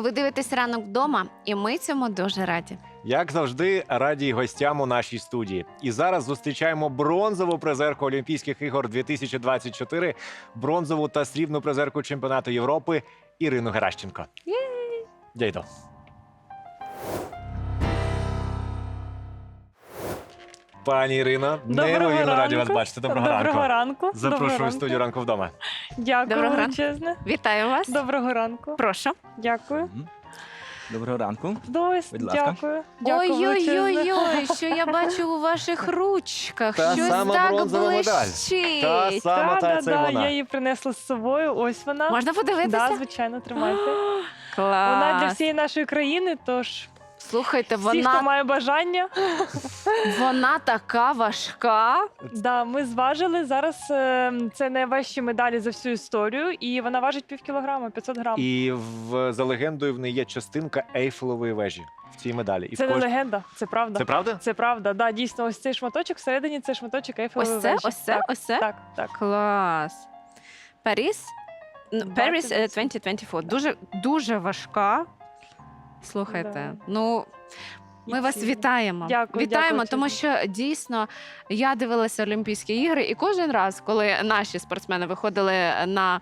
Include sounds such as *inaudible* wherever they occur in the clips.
Ви дивитесь ранок вдома, і ми цьому дуже раді. Як завжди, раді й гостям у нашій студії. І зараз зустрічаємо бронзову призерку Олімпійських ігор 2024, бронзову та срібну призерку чемпіонату Європи Ірину Геращенко. Йду. Пані Ірино, неймовірно раді вас бачити. Доброго, Доброго ранку. ранку. Запрошую Доброго в студію ранку вдома. Дякую Доброго ранку. величезне. Вітаю вас. Доброго ранку. Прошу. Дякую. Мгм. Доброго ранку. Дось, Будь ласка. дякую. Дякую величезне. Ой-ой-ой, *laughs* що я бачу у ваших ручках. Та Щось сама так бронзова медаль. блищить. Та сама та це вона. я її принесла з собою. Ось вона. Можна подивитися? Да, звичайно, тримайте. *gasps* Клас. Вона для всієї нашої країни, тож Слухайте, всі, хто вона, має бажання. вона така важка. Да, ми зважили. Зараз е, це найважчі медалі за всю історію, і вона важить пів кілограма, 500 грам. І в, за легендою в неї є частинка Ейфелевої вежі в цій медалі. І в Це не кож- легенда, це правда. Це правда? Це правда, да, дійсно, ось цей шматочок всередині це шматочок Ейфелевої Ось це, вежі. ось це, Так, ось це. Так, так. Клас. Паріс. Ну, е, 2024. Дуже, дуже важка. Слухайте, Да. ну. Ми вас вітаємо. Дякую, вітаємо, дякую, тому що дійсно я дивилася Олімпійські ігри, і кожен раз, коли наші спортсмени виходили на.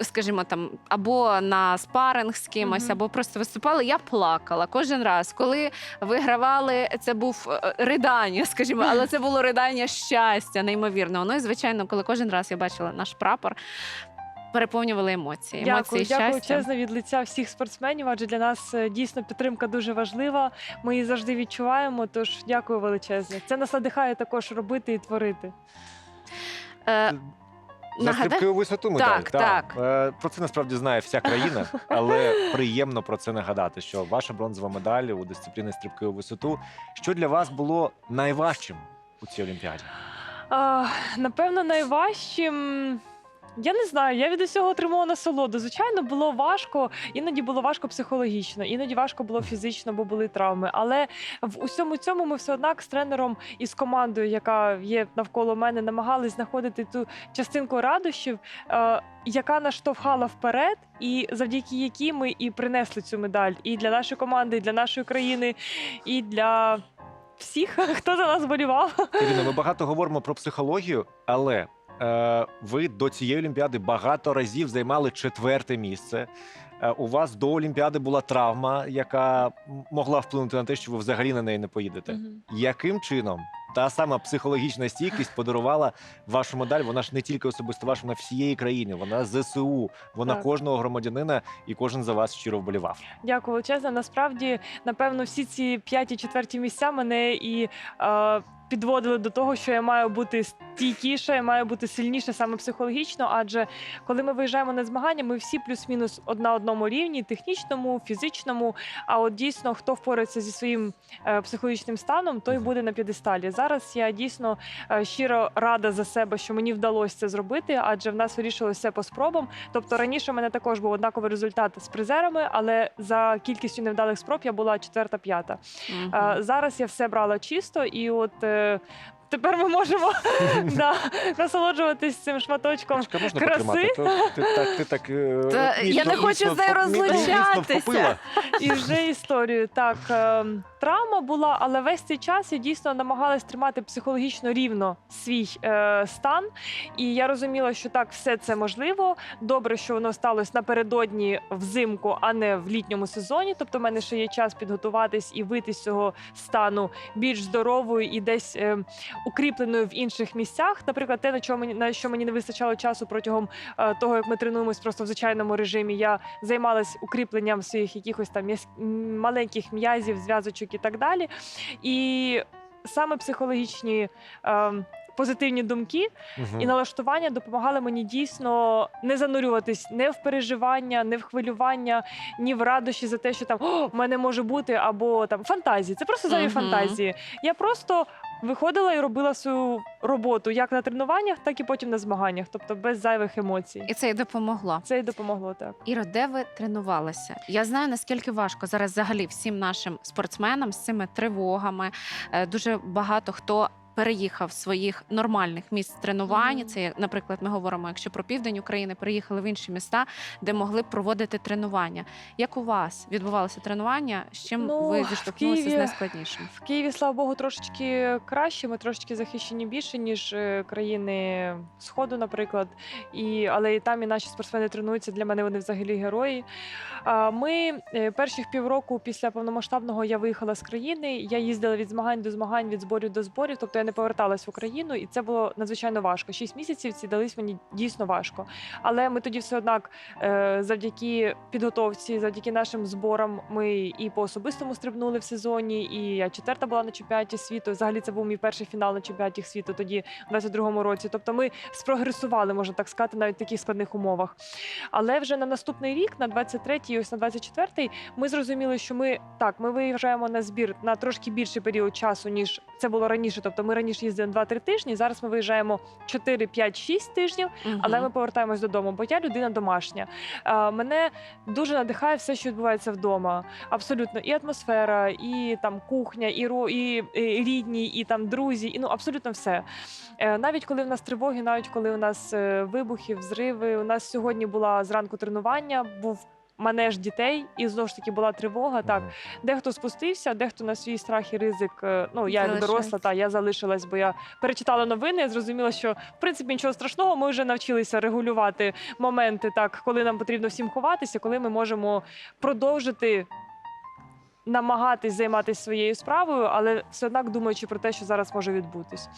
Скажімо, там або на спаринг з кимось, Мгм. або просто виступали. Я плакала кожен раз. Коли вигравали, це був е, ридання, скажімо, але це було ридання щастя, неймовірно. Ну і звичайно, коли кожен раз я бачила наш прапор, переповнювали емоції. Дякую, емоції дякую щастя. чесно від лиця всіх спортсменів, адже для нас е, дійсно підтримка дуже важлива. Ми її завжди відчуваємо. Тож дякую величезне. Це нас надихає також робити і творити. Е, Нагадай- стрибки у висоту медаль. Так, так. Е, Про це насправді знає вся країна, але приємно про це нагадати, що ваша бронзова медаль у дисципліні стрибки у висоту. Що для вас було найважчим у цій олімпіаді? А, напевно, найважчим. Я не знаю, я від усього отримала насолоду. Звичайно, було важко, іноді було важко психологічно, іноді важко було фізично, бо були травми. Але в усьому цьому ми все однак з тренером і з командою, яка є навколо мене, намагались знаходити ту частинку радощів, е, яка нас штовхала вперед, і завдяки якій ми і принесли цю медаль і для нашої команди, і для нашої країни, і для всіх, *laughs* хто за нас болівав. Ірина, ми багато говоримо про психологію, але ви до цієї олімпіади багато разів займали четверте місце. Е, у вас до олімпіади була травма, яка могла вплинути на те, що ви взагалі на неї не поїдете. Мгм. Яким чином та сама психологічна стійкість подарувала вашу медаль? Вона ж не тільки особисто ваша, вона всієї країни, вона ЗСУ, вона Так. кожного громадянина, і кожен за вас щиро вболівав. Дякую величезно. Насправді, напевно, всі ці п'яті четверті місця мене і е, підводили до того, що я маю бути стійкіша, я маю бути сильніша саме психологічно. Адже коли ми виїжджаємо на змагання, ми всі плюс-мінус на одному рівні, технічному, фізичному. А от дійсно, хто впорається зі своїм е, психологічним станом, той буде на п'єдесталі. Зараз я дійсно е, щиро рада за себе, що мені вдалося це зробити, адже в нас вирішилося все по спробам. Тобто раніше в мене також був однаковий результат з призерами, але за кількістю невдалих спроб я була четверта-п'ята. Мгм. Е, Зараз я все брала чисто, і от тепер ми можемо *laughs* да, насолоджуватись цим шматочком. Чекай, можна краси. потримати? То ти так, ти так е, Та я не хочу міцно з нею вхоп- міцно розлучатися. вхопила. *laughs* І вже історію. Так, е, травма була, але весь цей час я дійсно намагалась тримати психологічно рівно свій е, стан. І я розуміла, що так, все це можливо. Добре, що воно сталося напередодні взимку, а не в літньому сезоні. Тобто, в мене ще є час підготуватись і вийти з цього стану більш здоровою і десь е, укріпленою в інших місцях. Наприклад, те, на чому на що мені не вистачало часу протягом е, того, як ми тренуємось просто в звичайному режимі. Я займалась укріпленням своїх якихось там м'яз- маленьких м'язів, зв'язочок і так далі. І саме психологічні. е, Позитивні думки Мгм. і налаштування допомагали мені дійсно не занурюватись не в переживання, не в хвилювання, ні в радощі за те, що там О, в мене може бути, або там фантазії. Це просто зайві Мгм. фантазії. Я просто виходила і робила свою роботу як на тренуваннях, так і потім на змаганнях, тобто без зайвих емоцій. І це й допомогло. Це й допомогло так. Іро, де ви тренувалися? Я знаю, наскільки важко зараз взагалі всім нашим спортсменам з цими тривогами. Е, Дуже багато хто переїхав з своїх нормальних місць тренувань. Це, наприклад, ми говоримо, якщо про південь України, переїхали в інші міста, де могли б проводити тренування. Як у вас відбувалося тренування? З чим Ну, ви зіштовхнулися з найскладнішим? В Києві, слава Богу, трошечки краще. Ми трошечки захищені більше, ніж е, країни Сходу, наприклад. І, але і там і наші спортсмени тренуються. Для мене вони взагалі герої. Ми е, перших півроку після повномасштабного я виїхала з країни. Я їздила від змагань до змагань, від зборів до зборів. Тобто я не поверталась в Україну, і це було надзвичайно важко. Шість місяців ці дались мені дійсно важко. Але ми тоді все однак, е, завдяки підготовці, завдяки нашим зборам, ми і по особистому стрибнули в сезоні, і я четверта була на чемпіонаті світу. Взагалі це був мій перший фінал на чемпіонаті світу тоді, в 22-му році. Тобто ми спрогресували, можна так сказати, навіть в таких складних умовах. Але вже на наступний рік, на 23-й, ось на 24-й, ми зрозуміли, що ми так, ми виїжджаємо на збір на трошки більший період часу, ніж це було раніше. Тобто ми раніше їздили 2-3 тижні. Зараз ми виїжджаємо 4, 5, 6 тижнів. Але ми повертаємось додому, бо я людина домашня. Е, Мене дуже надихає все, що відбувається вдома. Абсолютно, і атмосфера, і там кухня, і ро, і, і рідні, і там друзі, і ну абсолютно все. Е, Навіть коли в нас тривоги, навіть коли у нас е, вибухи, взриви. У нас сьогодні була зранку тренування, був. Манеж дітей, і знову ж таки була тривога. Так, Мгм. дехто спустився, дехто на свій страх і ризик. е, Ну я як доросла, Залишається. та я залишилась, бо я перечитала новини. Я зрозуміла, що в принципі нічого страшного. Ми вже навчилися регулювати моменти, так коли нам потрібно всім ховатися, коли ми можемо продовжити. Намагатись займатися своєю справою, але все однак думаючи про те, що зараз може відбутись.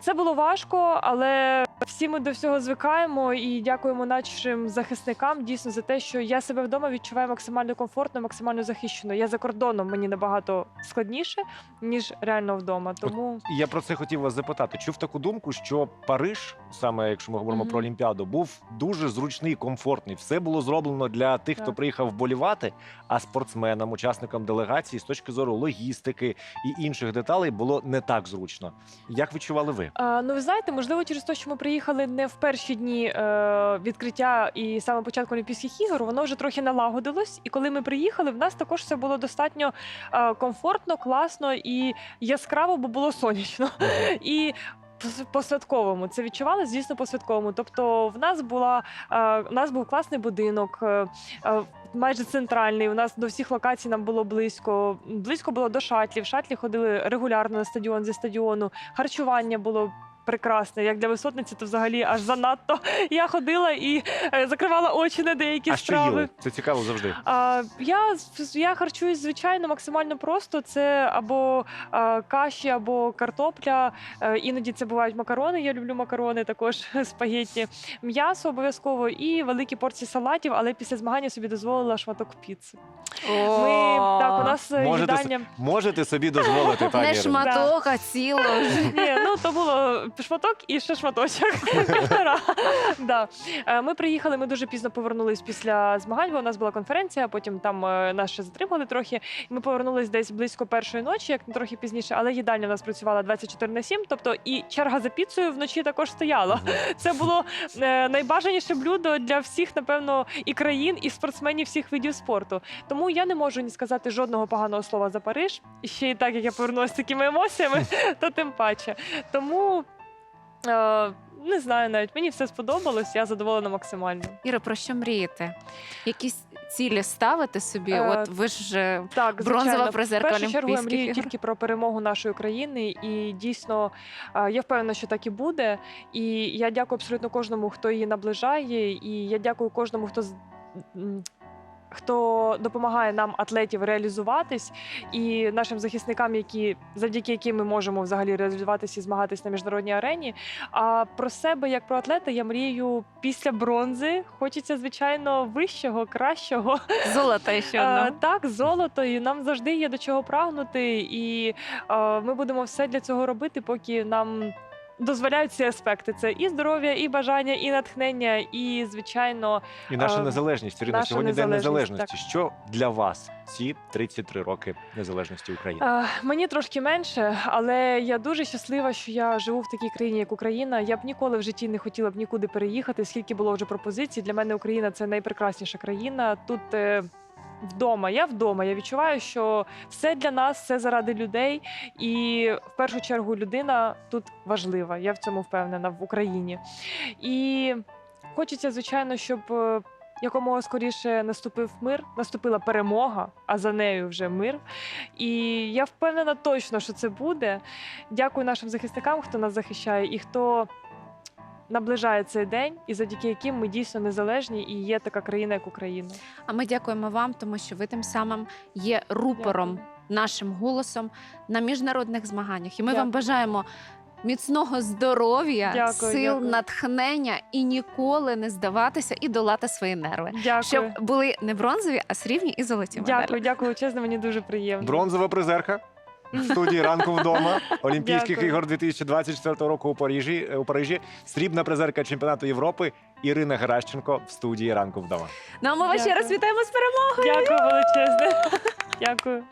Це було важко, але всі ми до всього звикаємо і дякуємо нашим захисникам дійсно за те, що я себе вдома відчуваю максимально комфортно, максимально захищено. Я за кордоном мені набагато складніше, ніж реально вдома. Тому І Я про це хотів вас запитати. Чув таку думку, що Париж, саме якщо ми говоримо Мгм. про Олімпіаду, був дуже зручний, комфортний. Все було зроблено для тих, хто Так. приїхав вболівати, а спортсменам, учасникам делегації з точки зору логістики і інших деталей було не так зручно. Як відчували ви? А, ну ви знаєте, можливо, через те, що ми приїхали не в перші дні е, відкриття і саме початку Олімпійських ігор, воно вже трохи налагодилось. І коли ми приїхали, в нас також все було достатньо е, комфортно, класно і яскраво, бо було сонячно. І по- святковому це відчувалося, звісно, по святковому. Тобто, в нас була е, в нас був класний будинок. е, е, Майже центральний. У нас до всіх локацій нам було близько. Близько було до шатлів. Шатлі ходили регулярно на стадіон зі стадіону. Харчування було. Прекрасне, як для висотниці, то взагалі аж занадто. *laughs* Я ходила і е, закривала очі на деякі а що страви. їли? Це цікаво завжди. А, я, я харчуюсь звичайно максимально просто. Це або а, каші, або картопля. Е, іноді це бувають макарони. Я люблю макарони, також *laughs* спагетті, м'ясо обов'язково і великі порції салатів. Але після змагання собі дозволила шматок піци. Ми так, у нас е, Можете с- їдання. Можете собі дозволити, пані *laughs* не Ірино. шматок, а ціло. Ні, ну то було шматок і ще шматочок. Півтора. Да. Е, Ми приїхали, ми дуже пізно повернулись після змагань, бо у нас була конференція, потім там е, нас ще затримали трохи. Ми повернулись десь близько першої ночі, як не трохи пізніше, але їдальня у нас працювала 24 на 7, тобто і черга за піцею вночі також стояла. Це було е, найбажаніше блюдо для всіх, напевно, і країн, і спортсменів всіх видів спорту. Тому я не можу ні сказати жодного поганого слова за Париж. І ще і так як я повернулася з такими емоціями, *laughs* то тим паче. Тому. Е, не знаю навіть, мені все сподобалось, я задоволена максимально. Іра, про що мрієте? Якісь цілі ставити собі? Е, От ви ж вже Так, Бронзова звичайно. призерка В першу чергу я Олімпійських мрію ігор. тільки про перемогу нашої країни, і дійсно е, я впевнена, що так і буде. І я дякую абсолютно кожному, хто її наближає, і я дякую кожному, хто з- м, хто допомагає нам, атлетів, реалізуватись, і нашим захисникам, які завдяки яким ми можемо взагалі реалізуватись і змагатись на міжнародній арені. А про себе як про атлета я мрію після бронзи. Хочеться, звичайно, вищого, кращого. золота ще Е, одна. Так, золото, і нам завжди є до чого прагнути, і е, ми будемо все для цього робити, поки нам. Дозволяють ці аспекти: це і здоров'я, і бажання, і натхнення, і звичайно, І наша Е, незалежність. Ірина, наша сьогодні день незалежність, незалежності. Що для вас ці 33 роки незалежності України? е, мені трошки менше, але я дуже щаслива, що я живу в такій країні, як Україна. Я б ніколи в житті не хотіла б нікуди переїхати. Скільки було вже пропозицій. Для мене Україна це найпрекрасніша країна. Тут е, вдома. Я вдома. Я відчуваю, що все для нас, все заради людей. І в першу чергу людина тут важлива. Я в цьому впевнена в Україні. І хочеться, звичайно, щоб. е, Якомога скоріше наступив мир, наступила перемога, а за нею вже мир. І я впевнена точно, що це буде. Дякую нашим захисникам, хто нас захищає і хто наближає цей день, і завдяки яким ми дійсно незалежні і є така країна, як Україна. А ми дякуємо вам, тому що ви тим самим є рупором, Дякую. нашим голосом на міжнародних змаганнях. І ми Дякую. вам бажаємо. Міцного здоров'я, Дякую, сил, дякую. натхнення і ніколи не здаватися і долати свої нерви. Дякую. Щоб були не бронзові, а срібні і золоті медалі. Дякую, дякую. Чесно, мені дуже приємно. Бронзова призерка в студії ранку вдома Олімпійських Дякую. ігор 2024 року у Парижі. У Парижі срібна призерка чемпіонату Європи Ірина Геращенко в студії ранку вдома. Ну а ми вас ще раз вітаємо з перемогою. Дякую величезне. Дякую.